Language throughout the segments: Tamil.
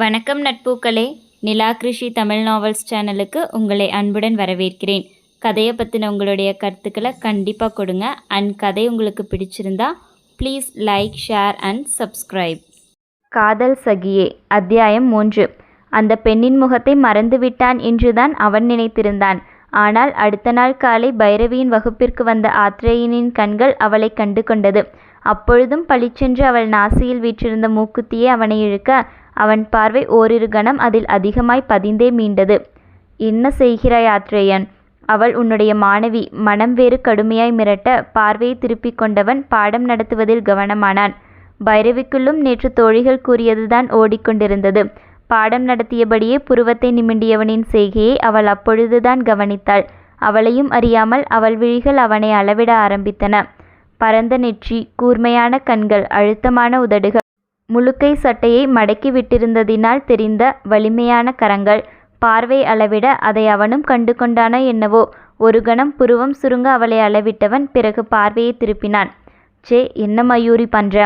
வணக்கம் நட்பூக்களே. நிலா கிருஷி தமிழ் நாவல்ஸ் சேனலுக்கு உங்களை அன்புடன் வரவேற்கிறேன். கதையை பற்றின உங்களுடைய கருத்துக்களை கண்டிப்பாக கொடுங்க. அண்ட் கதை உங்களுக்கு பிடிச்சிருந்தா please like share and subscribe காதல் சகியே அத்தியாயம் மூன்று. அந்த பெண்ணின் முகத்தை மறந்துவிட்டான் என்றுதான் அவன் நினைத்திருந்தான். ஆனால் அடுத்த நாள் காலை பைரவியின் வகுப்பிற்கு வந்த ஆத்ரேயனின் கண்கள் அவளை கண்டு கொண்டது. அப்பொழுதும் பளிச்சென்று அவள் நாசியில் வீற்றிருந்த மூக்குத்தியை அவனை இழுக்க அவன் பார்வை ஓரிரு கணம் அதில் அதிகமாய் பதிந்தே மீண்டது. என்ன செய்கிறாய் ஆத்ரேயன் அவள் உன்னுடைய மாணவி மனம் வேறு கடுமையாய் மிரட்ட பார்வையை திருப்பிக் கொண்டவன் பாடம் நடத்துவதில் கவனமானான். பைரவிக்குள்ளும் நேற்று தோழிகள் கூறியதுதான் ஓடிக்கொண்டிருந்தது. பாடம் நடத்தியபடியே புருவத்தை நிமிண்டியவனின் செய்கையை அவள் அப்பொழுதுதான் கவனித்தாள். அவளையும் அறியாமல் அவள் விழிகள் அவனை அளவிட ஆரம்பித்தன. பரந்த நெற்றி கூர்மையான கண்கள் அழுத்தமான உதடுகள் முழுக்கை சட்டையை மடக்கி விட்டிருந்ததினால் தெரிந்த வலிமையான கரங்கள். பார்வை அளவிட அதை அவனும் கண்டு கொண்டானோ என்னவோ. ஒரு கணம் புருவம் சுருங்க அவளை அளவிட்டவன் பிறகு பார்வையை திருப்பினான். சே என்ன மயூரி பண்ற.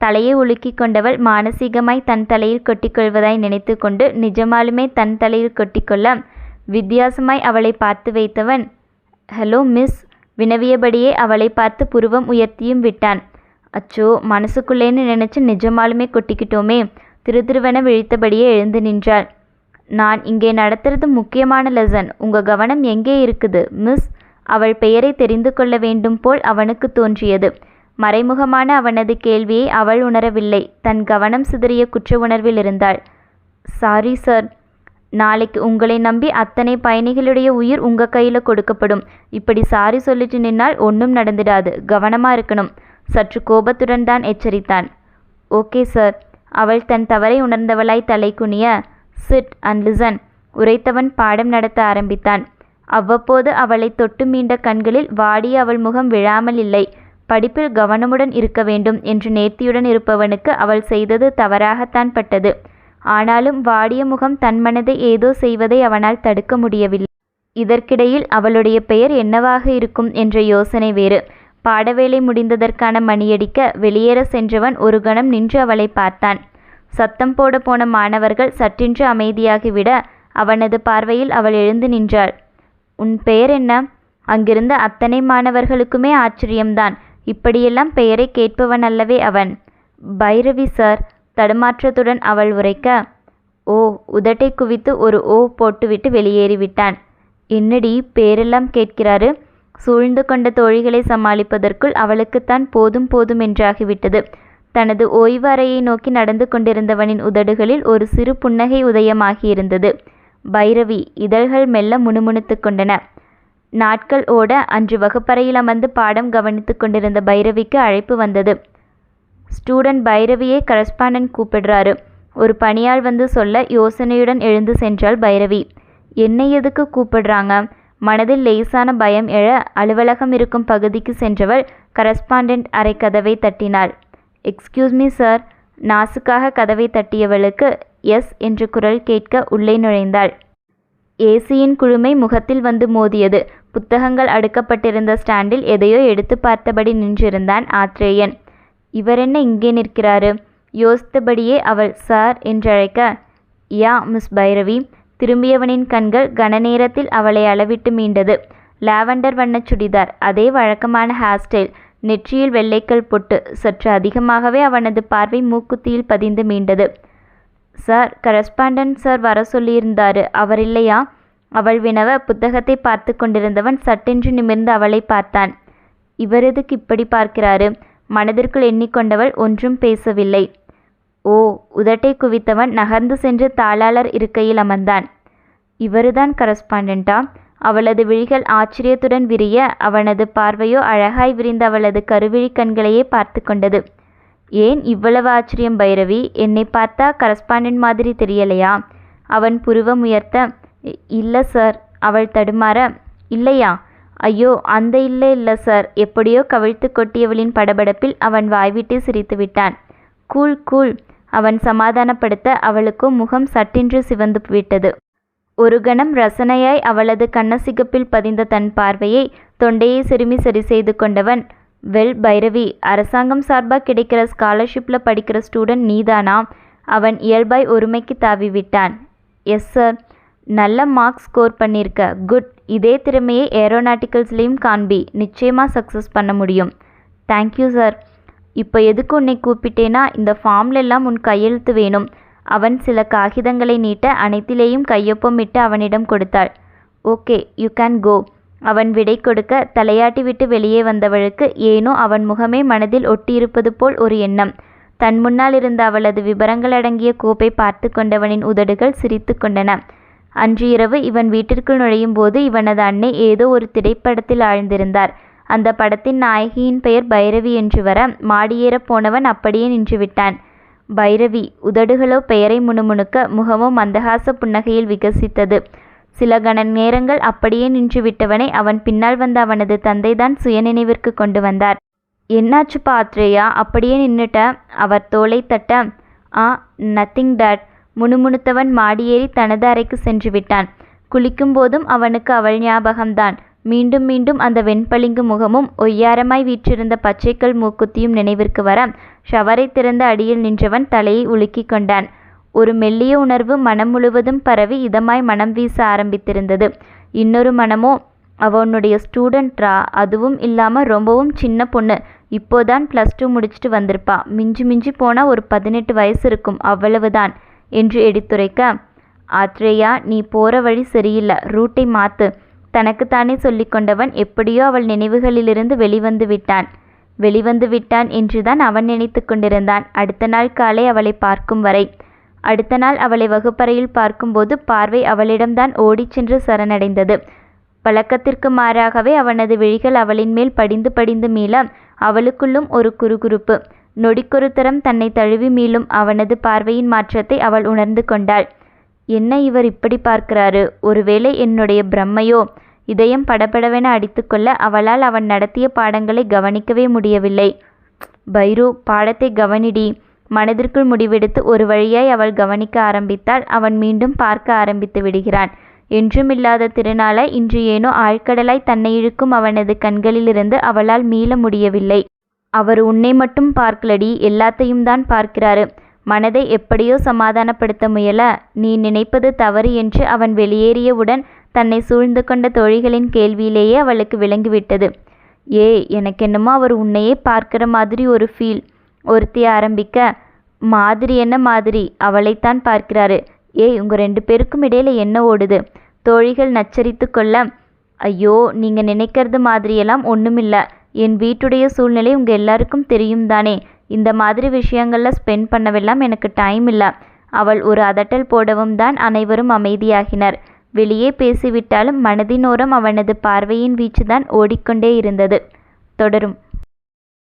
தலையை உலுக்கிக் கொண்டவள் மானசீகமாய் தன் தலையில் கொட்டிக்கொள்வதாய் நினைத்து கொண்டு நிஜமாலுமே தன் தலையில் கொட்டிக்கொள்ள வித்தியாசமாய் அவளை பார்த்து வைத்தவன் ஹலோ மிஸ். வினவியபடியே அவளை பார்த்து புருவம் உயர்த்தியும் விட்டான். அச்சோ மனசுக்குள்ளேன்னு நினச்சி நிஜமாலுமே கொட்டிக்கிட்டோமே. திருதிருவென விழித்தபடியே எழுந்து நின்றாள். நான் இங்கே நடத்துறது முக்கியமான லெசன். உங்க கவனம் எங்கே இருக்குது மிஸ்? அவள் பெயரை தெரிந்து கொள்ள வேண்டும் போல் அவனுக்கு தோன்றியது. மறைமுகமான அவனது கேள்வியை அவள் உணரவில்லை. தன் கவனம் சிதறிய குற்ற உணர்வில் இருந்தாள். Sorry sir. நாளைக்கு உங்களை நம்பி அத்தனை பயணிகளுடைய உயிர் உங்க கையில் கொடுக்கப்படும். இப்படி சாரி சொல்லிட்டு நின்னால் ஒன்றும் நடந்துடாது. கவனமாக இருக்கணும். சற்று கோபத்துடன் தான் எச்சரித்தான். Okay sir. அவள் தன் தவறை உணர்ந்தவளாய் தலை குனிய சிட் அண்ட் லிசன். உரைத்தவன் பாடம் நடத்த ஆரம்பித்தான். அவ்வப்போது அவளை தொட்டு மீண்ட கண்களில் வாடிய அவள் முகம் விழாமல் இல்லை. படிப்பில் கவனமுடன் இருக்க வேண்டும் என்று நேர்த்தியுடன் இருப்பவனுக்கு அவள் செய்தது தவறாகத்தான் பட்டது. ஆனாலும் வாடிய முகம் தன் மனதை ஏதோ செய்வதை அவனால் தடுக்க முடியவில்லை. இதற்கிடையில் அவளுடைய பெயர் என்னவாக இருக்கும் என்ற யோசனை வேறு. பாடவேளை முடிந்ததற்கான மணியடிக்க வெளியேற சென்றவன் ஒரு கணம் நின்று அவளை பார்த்தான். சத்தம் போட போன மாணவர்கள் சற்றென்று அமைதியாகிவிட அவனது பார்வையில் அவள் எழுந்து நின்றாள். உன் பெயர் என்ன? அங்கிருந்த அத்தனை மாணவர்களுக்குமே ஆச்சரியம்தான். இப்படியெல்லாம் பெயரை கேட்பவன் அல்லவே அவன். பைரவி சார் தடுமாற்றத்துடன் அவள் உரைக்க ஓ உதட்டை குவித்து ஒரு ஓ போட்டுவிட்டு வெளியேறிவிட்டான். என்னடி பேரெல்லாம் கேட்கிறாரு? சூழ்ந்து கொண்ட தோழிகளை சமாளிப்பதற்குள் அவளுக்குத்தான் போதும் போதும் என்றாகிவிட்டது. தனது ஓய்வு அறையை நோக்கி நடந்து கொண்டிருந்தவனின் உதடுகளில் ஒரு சிறு புன்னகை உதயமாகியிருந்தது. பைரவி இதழ்கள் மெல்ல முணுமுணுத்து கொண்டன. நாட்கள் ஓட அன்று வகுப்பறையில் அமர்ந்து பாடம் கவனித்து கொண்டிருந்த பைரவிக்கு அழைப்பு வந்தது. ஸ்டூடெண்ட் பைரவியை கரஸ்பாண்டன்ட் கூப்பிடுறாரு. ஒரு பணியாள் வந்து சொல்ல யோசனையுடன் எழுந்து சென்றாள் பைரவி. என்னை எதுக்கு கூப்பிடுறாங்க? மனதில் லேசான பயம் எழ அலுவலகம் இருக்கும் பகுதிக்கு சென்றவள் கரஸ்பாண்டன்ட் அறை கதவை தட்டினாள். எக்ஸ்கியூஸ் மீ சார் நாசுக்காக கதவை தட்டியவளுக்கு எஸ் என்று குரல் கேட்க உள்ளே நுழைந்தாள். ஏசியின் குழுமை முகத்தில் வந்து மோதியது. புத்தகங்கள் அடுக்கப்பட்டிருந்த ஸ்டாண்டில் எதையோ எடுத்து பார்த்தபடி நின்றிருந்தான் ஆத்ரேயன். இவரென்ன இங்கே நிற்கிறாரு? யோசித்தபடியே அவள் சார் என்றழைக்க யா மிஸ் பைரவி. திரும்பியவனின் கண்கள் கனநேரத்தில் அவளை அளவிட்டு மீண்டது. லாவெண்டர் வண்ணச் சுடிதார் அதே வழக்கமான ஹேர் ஸ்டைல் நெற்றியில் வெள்ளைக்கல் பொட்டு சற்று அதிகமாகவே அவனது பார்வை மூக்குத்தியில் பதிந்து மீண்டது. சார் கரஸ்பாண்டன்ட் சார் வர சொல்லியிருந்தாரு அவர் இல்லையா? அவள் வினவ புத்தகத்தை பார்த்து கொண்டிருந்தவன் சட்டென்று நிமிர்ந்து அவளை பார்த்தான். இவர் எதுக்கு இப்படி பார்க்கிறாரு? மனதிற்குள் எண்ணிக்கொண்டவள் ஒன்றும் பேசவில்லை. ஓ உதட்டை குவித்தவன் நகர்ந்து சென்று தாளாளர் இருக்கையில் அமர்ந்தான். இவருதான் கரஸ்பாண்டண்டா அவளது விழிகள் ஆச்சரியத்துடன் விரிய அவனது பார்வையோ அழகாய் விரிந்த அவளது கருவிழி கண்களையே பார்த்து கொண்டது. ஏன் இவ்வளவு ஆச்சரியம் பைரவி? என்னை பார்த்தா கரஸ்பாண்டன்ட் மாதிரி தெரியலையா? அவன் புருவம் உயர்த்த இல்லை சார் அவள் தடுமாற இல்லையா? ஐயோ அந்த இல்லை இல்லை சார் எப்படியோ கவிழ்த்து கொட்டியவளின் படபடப்பில் அவன் வாய்விட்டு சிரித்து விட்டான் கூல் கூல் அவன் சமாதானப்படுத்த அவளுக்கோ முகம் சட்டென்று சிவந்து விட்டது. ஒரு கணம் ரசனையாய் அவளது கண்ணசிகப்பில் பதிந்த தன் பார்வையை தொண்டையை சிறுமி சரி செய்து கொண்டவன் வெல் பைரவி அரசாங்கம் சார்பாக கிடைக்கிற ஸ்காலர்ஷிப்பில் படிக்கிற ஸ்டூடெண்ட் நீதானா அவன் இயல்பாய் ஒருமைக்கு தாவி விட்டான். எஸ் சார் நல்ல மார்க்ஸ் ஸ்கோர் பண்ணியிருக்க குட் இதே திறமையை ஏரோநாட்டிக்கல்ஸ்லேயும் காண்பி. நிச்சயமாக சக்ஸஸ் பண்ண முடியும். தேங்க்யூ சார் இப்போ எதுக்கு உன்னை கூப்பிட்டேனா? இந்த ஃபார்ம்ல எல்லாம் உன் கையெழுத்து வேணும். அவன் சில காகிதங்களை நீட்ட அனைத்திலேயும் கையொப்பமிட்டு அவனிடம் கொடுத்தாள். Okay you can go. அவன் விடை கொடுக்க தலையாட்டி விட்டு வெளியே வந்தவளுக்கு ஏனோ அவன் முகமே மனதில் ஒட்டியிருப்பது போல் ஒரு எண்ணம். தன் முன்னால் இருந்த அவளது விவரங்கள் அடங்கிய கோப்பை பார்த்து கொண்டவனின் உதடுகள் சிரித்து கொண்டன. அன்று இரவு இவன் வீட்டிற்குள் நுழையும் போது இவனது அன்னை ஏதோ ஒரு திரைப்படத்தில் ஆழ்ந்திருந்தார். அந்த படத்தின் நாயகியின் பெயர் பைரவி என்று வர மாடியேறப் போனவன் அப்படியே நின்று விட்டான் பைரவி உதடுகளோ பெயரை முணுமுணுக்க முகமோ மந்தகாச புன்னகையில் விகசித்தது. சில கண நேரங்கள் அப்படியே நின்று விட்டவனை அவன் பின்னால் வந்த அவனது தந்தைதான் சுயநினைவிற்கு கொண்டு வந்தார். என்னாச்சு பாத்ரேயா? அப்படியே நின்னுட்ட. அவர் தோலை தட்ட ஆ நத்திங் டேட் முணுமுணுத்தவன் மாடியேறி தனது அறைக்கு சென்று விட்டான். குளிக்கும் போதும் அவனுக்கு அவள் ஞாபகம்தான். மீண்டும் மீண்டும் அந்த வெண்பளிங்கு முகமும் ஒய்யாரமாய் வீற்றிருந்த பச்சைக்கல் மூக்குத்தியும் நினைவிற்கு வர ஷவரை திறந்த அடியில் நின்றவன் தலையை உலுக்கிக் கொண்டான். ஒரு மெல்லிய உணர்வு மனம் முழுவதும் பரவி இதமாய் மனம் வீச ஆரம்பித்திருந்தது. இன்னொரு மனமோ அவனுடைய ஸ்டூடெண்ட்ரா? அதுவும் இல்லாமல் ரொம்பவும் சின்ன பொண்ணு. இப்போதான் ப்ளஸ் டூ முடிச்சுட்டு வந்திருப்பா. மிஞ்சி மிஞ்சி போனால் ஒரு பதினெட்டு வயசு இருக்கும். அவ்வளவுதான் என்று எடுத்துரைக்க ஆத்ரேயா நீ போகிற வழி சரியில்லை. ரூட்டை மாத்து. தனக்குத்தானே சொல்லிக்கொண்டவன் எப்படியோ அவள் நினைவுகளிலிருந்து வெளிவந்து விட்டான். வெளிவந்து விட்டான் என்றுதான் அவன் நினைத்து கொண்டிருந்தான். அடுத்த நாள் காலை அவளை பார்க்கும் வரை. அடுத்த நாள் அவளை வகுப்பறையில் பார்க்கும்போது பார்வை அவளிடம்தான் ஓடிச் சென்று சரணடைந்தது. பழக்கத்திற்கு மாறாகவே அவனது விழிகள் அவளின் மேல் படிந்து படிந்து மீள அவளுக்குள்ளும் ஒரு குறுகுறுப்பு. நொடிக்கொருத்தரம் தன்னை தழுவி மீளும் அவனது பார்வையின் மாற்றத்தை அவள் உணர்ந்து கொண்டாள். என்ன இவர் இப்படி பார்க்கிறாரு? ஒருவேளை என்னுடைய பிரம்மையோ இதயம் படபடவென அடித்துக்கொள்ள அவளால் அவன் நடத்திய பாடங்களை கவனிக்கவே முடியவில்லை. பைரு பாடத்தை கவனிடி. மனதிற்குள் முடிவெடுத்து ஒரு வழியாய் அவள் கவனிக்க ஆரம்பித்தால் அவன் மீண்டும் பார்க்க ஆரம்பித்து விடுகிறான். என்றுமில்லாத திருநாளாய் இன்று ஏனோ ஆழ்கடலாய் தன்னை இழுக்கும் அவனது கண்களிலிருந்து அவளால் மீள முடியவில்லை. அவர் உன்னை மட்டும் பார்க்கலடி எல்லாத்தையும் தான் பார்க்கிறாரு. மனதை எப்படியோ சமாதானப்படுத்த முயல நீ நினைப்பது தவறு என்று அவன் வெளியேறியவுடன் தன்னை சூழ்ந்து கொண்ட தோழிகளின் கேள்வியிலேயே அவளுக்கு விளங்கிவிட்டது. ஏ எனக்கு என்னமோ அவர் உன்னையே பார்க்கிற மாதிரி ஒரு ஃபீல் ஒருத்தி ஆரம்பிக்க மாதிரி என்ன மாதிரி? அவளைத்தான் பார்க்கிறாரு. ஏய் உங்கள் ரெண்டு பேருக்கும் இடையில என்ன ஓடுது? தோழிகள் நச்சரித்து கொள்ள ஐயோ நீங்கள் நினைக்கிறது மாதிரியெல்லாம் ஒன்றுமில்லை என் வீட்டுடைய சூழ்நிலை உங்கள் எல்லாருக்கும் தெரியும் தானே. இந்த மாதிரி விஷயங்களில் ஸ்பெண்ட் பண்ணவெல்லாம் எனக்கு டைம் இல்லை. அவள் ஒரு அதட்டல் போடவும் தான் அனைவரும் அமைதியாகினர். வெளியே பேசிவிட்டாலும் மனதினோரம் அவனது பார்வையின் வீச்சுதான் ஓடிக்கொண்டே இருந்தது. தொடரும்.